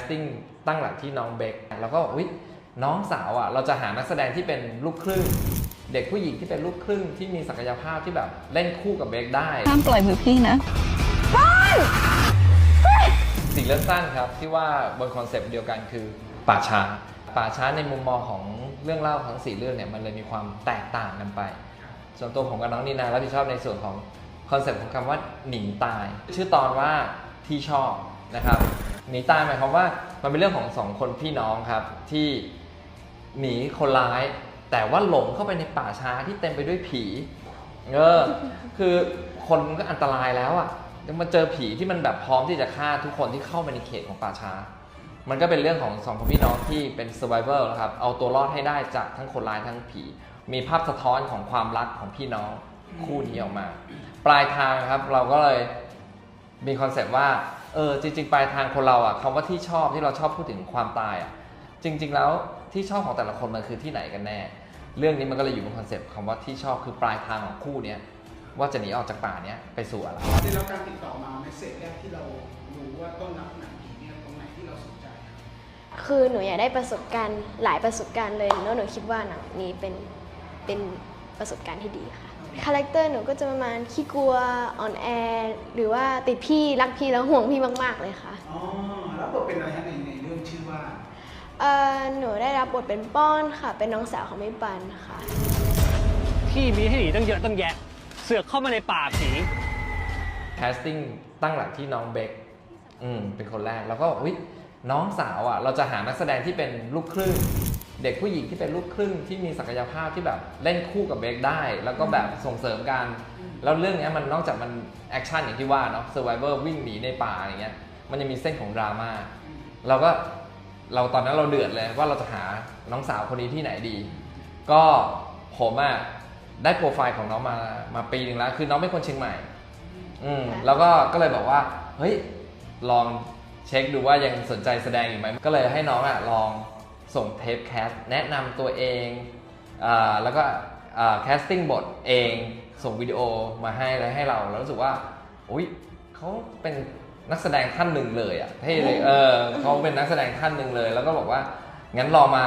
สติ้งตั้งหลักที่น้องเบคแล้วก็อุ๊ยน้องสาวอะเราจะหานักแสดงที่เป็นลูกครึ่ง เด็กผู้หญิงที่เป็นลูกครึ่งที่มีศักยภาพที่แบบเล่นคู่กับเบคได้ห้ามปล่อยมือพี่นะสี่เรื่องสั้นครับที่ว่าบนคอนเซปต์เดียวกันคือป่าช้าป่าช้าในมุมมองของเรื่องเล่าทั้งสี่เรื่องเนี่ยมันเลยมีความแตกต่างกันไป ส่วนตัวผมกับน้องนีนารับผิดชอบในส่วนของคอนเซปต์ของคำว่าหนีตาย ชื่อตอนว่าที่ชอบนะครับ หนีตายหมายความว่ามันเป็นเรื่องของสองคนพี่น้องครับ ที่หนีคนร้าย แต่ว่าหลงเข้าไปในป่าช้าที่เต็มไปด้วยผีเออคือคนมันก็อันตรายแล้วอะ่ะยังมาเจอผีที่มันแบบพร้อมที่จะฆ่าทุกคนที่เข้าไปในเขตของป่าช้า มันก็เป็นเรื่องของสองคนพี่น้องที่เป็น survivor นะครับ เอาตัวรอดให้ได้จากทั้งคนร้ายทั้งผี มีภาพสะท้อนของความรักของพี่น้องคู่นี้ออกมา ปลายทางครับเราก็เลย มีคอนเซปต์ว่าเออจริง ๆ ปลายทางคนเราอะ่ะคำว่าที่ชอบที่เราชอบพูดถึงความตายอะ่ะจริง ๆ แล้วที่ชอบของแต่ละคนมันคือที่ไหนกันแน่ เรื่องนี้มันก็เลยอยู่บนคอนเซปต์คำว่าที่ชอบคือปลายทางของคู่เนี้ยว่าจะหนีออกจากป่าเนี้ยไปสู่อะไรได้รับการติดต่อมาเมสเซจแรกที่เรารู้ว่าต้องรับหนังผีเนี่ยตรงไหนที่เราสนใจ คือหนูอยากได้ประสบการณ์หลายประสบการณ์เลยแล้วหนูคิดว่าหนังนี้เป็นเป็นประสบการณ์ที่ดีค่ะ คาแรคเตอร์หนูก็จะประมาณขี้กลัวอ่อนแอหรือว่าติดพี่รักพี่แล้วห่วงพี่มาก ๆ เลยค่ะอ๋อแล้วบทเป็นอะไรฮะในในเรื่องชื่อว่าเอ่อหนูได้รับบทเป็นป้อนค่ะ เป็นน้องสาวของพี่ปันค่ะ พี่มีให้หนีตั้งเยอะตั้งแยะ เสือกเข้ามาในป่าผี แคสติ้งตั้งหลักที่น้องเบคอืมเป็นคนแรกแล้วก็อุ๊ยน้องสาวอะ เราจะหานักแสดงที่เป็นลูกครึ่ง เด็กผู้หญิงที่เป็นลูกครึ่งที่มีศักยภาพที่แบบเล่นคู่กับเบคได้ แล้วก็แบบส่งเสริมกัน แล้วเรื่องเนี้ยมันนอกจากมันแอคชั่นอย่างที่ว่าเนาะ survivor วิ่งหนีในป่าอย่างเงี้ยมันยังมีเส้นของดราม่าเราก็เราตอนนั้นเราเดือดเลยว่าเราจะหาน้องสาวคนนี้ที่ไหนดี ก็ผมอะได้โปรไฟล์ของน้องมามาปีหนึ่งแล้ว คือน้องเป็นคนเชียงใหม่ อืมค่ะแล้วก็ก็เลยบอกว่า เฮ้ยลองเช็คดูว่ายังสนใจแสดงอยู่ไหมก็เลยให้น้องอะลอง ส่งเทปแคสแนะนำตัวเองอแล้วก็แคสติ้งบทเองส่งวิดีโอมาให้แล้วให้เราแล้วรู้สึกว่าอุ้ยเขาเป็นนักแสดงท่านหนึ่งเลยอะเท่เลยเออเขาเป็นนักแสดงท่านหนึ่งเลย แล้วก็บอกว่างั้นรอมา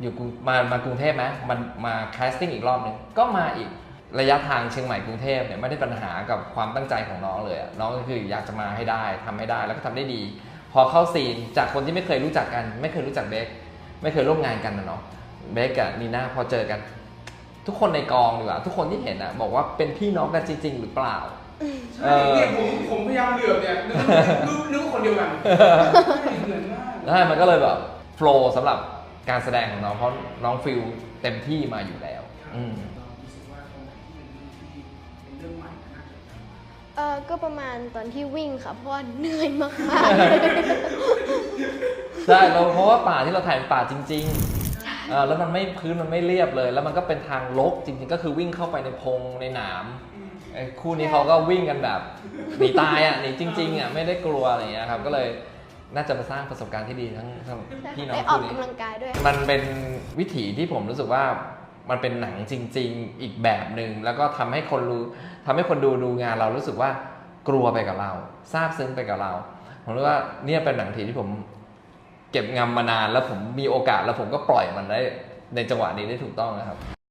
อยู่กรุงมามากรุงเทพไหมมันมาแคสติ้งอีกรอบหนึ่งก็มาอีกระยะทางเชียงใหม่กรุงเทพเนี่ยไม่ได้ปัญหากับความตั้งใจของน้องเลยน้องก็คืออยากจะมาให้ได้ทำให้ได้แล้วก็ทำได้ดี พอเข้าซีนจากคนที่ไม่เคยรู้จักกัน ไม่เคยรู้จักเบค ไม่เคยร่วมงานกันนะเนาะเบคกับนีน่าพอเจอกัน ทุกคนในกองดีกว่าทุกคนที่เห็นอะบอกว่าเป็นพี่น้องกันจริง ๆ หรือเปล่า ใช่เนี่ยผมผมพยายามเหลือบเนี่ยนึกว่านึกนึกว่าคนเดียวกันใช่เหมือนมาก ใช่มันก็เลยแบบโฟล์สำหรับการแสดงของน้องเพราะน้องฟิลเต็มที่มาอยู่แล้ว อืมเรารู้สึกว่าตรงไหนที่เป็นเรื่องที่เป็นเรื่องใหม่นะน่าจดจำเออก็ประมาณตอนที่วิ่งค่ะ เพราะว่าเหนื่อยมากๆเลย ใช่เราเพราะว่าป่าที่เราถ่ายเป็นป่าจริงๆเออแล้วมันไม่พื้นมันไม่เรียบเลย แล้วมันก็เป็นทางลกจริง ๆ ก็คือวิ่งเข้าไปในพงในหนามไอ้คู่นี้เขาก็วิ่งกันแบบหนีตายอะหนีจริงๆอะไม่ได้กลัวอะไรอย่างเงี้ยครับก็เลยน่าจะมาสร้างประสบการณ์ที่ดีทั้งทั้งพี่น้องได้ออกคู่นี้ กำลังกายด้วย มันเป็นวิถีที่ผมรู้สึกว่ามันเป็นหนังจริง ๆ อีกแบบหนึ่งแล้วก็ทำให้คนรู้ทำให้คนดูดูงานเรารู้สึกว่ากลัวไปกับเราซาบซึ้งไปกับเรา ผมรู้ว่าเนี่ยเป็นหนังถีที่ผม เก็บงำมานานแล้วผมมีโอกาสแล้วผมก็ปล่อยมันได้ในจังหวะนี้ได้ถูกต้องนะครับ